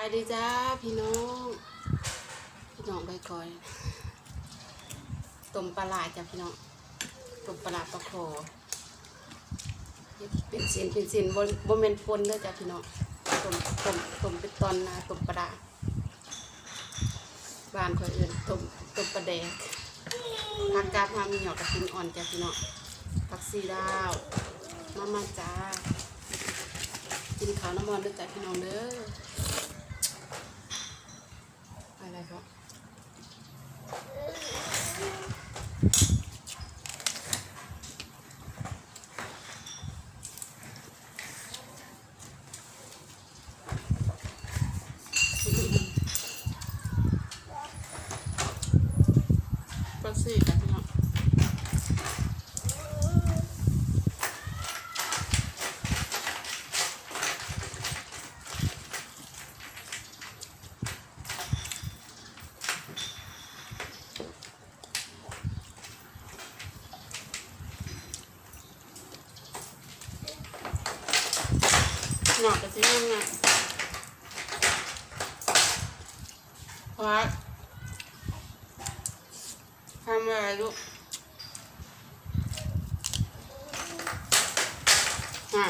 ายดีจ้าพี่น้องพี่น้องใบกอยต้มปลาหลาจ้ะพี่น้องต้มปลาลาปลาโคเป็นเส้นเป็นเส้นบนบนเป็นปนเด้อจ้ะพี่น้องต้มต้มต้มเป็นตอนนะต้มปลาบ้านคอยเอื่นต้มต้มปลาแดกผักกาดมามีหยอกกระทินอ่อนจ้ะพี่น้องผักซีดาวมามาจ้ากินข้าวน้ำมันด้วยจ้ะพี่น้องเด้อ อะไรก็ก็สี่กันอง หนอกกระซิ่งไงเพราะทำอะไรลูกอะ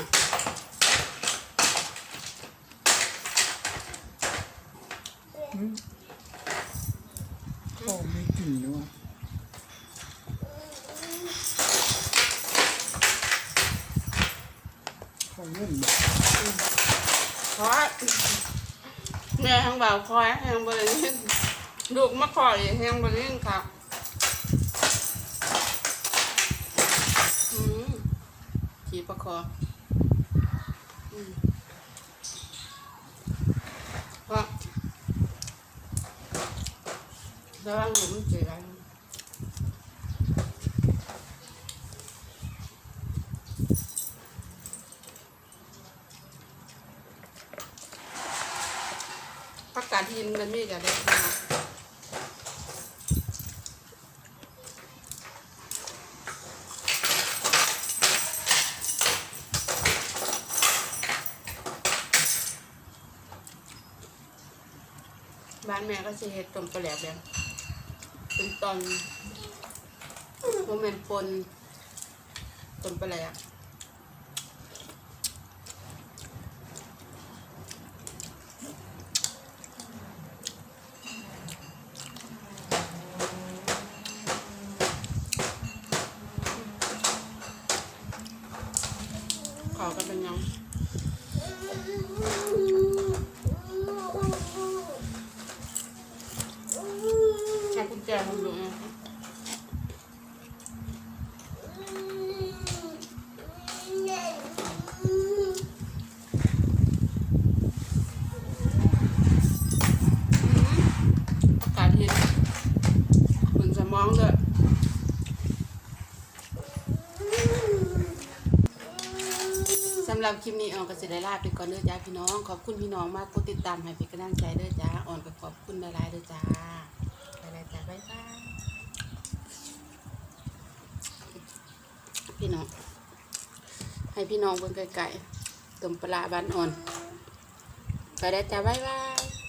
โอ้ไม่กินด้วย เขาเล่นแบบเพราะแม่ทางบ่าวคอยแหงบริเวณลูกมาคอยแหงบริเวณครับขี่ประคออืมเพราะระวังหลุมเสียอะไร ผักกาดหินมันมีจะได้บ้านแม่ก็จะเห็ดต้มปลาแหลกแบบเป็นตอนโมเมนต์ปนต้มปลาแหลก ขอกันเป็นยังใช้กุญแจทำดูนะอากาศเย็นคุณ สำหรับคลิปนี้ออนก็จะได้ลาไปก่อนเด้อจ้าพี่น้อง ขอบคุณพี่น้องมากกดติดตามให้เป็นกำลังใจเด้อจ้าออนก็ขอบคุณหลายๆเด้อจ้าหลายๆจ้าบ๊ายบายพี่น้อง ให้พี่น้องเบิ่งไกลๆต้มปลาบ้านอ่อนไปได้จ้าบ๊ายบาย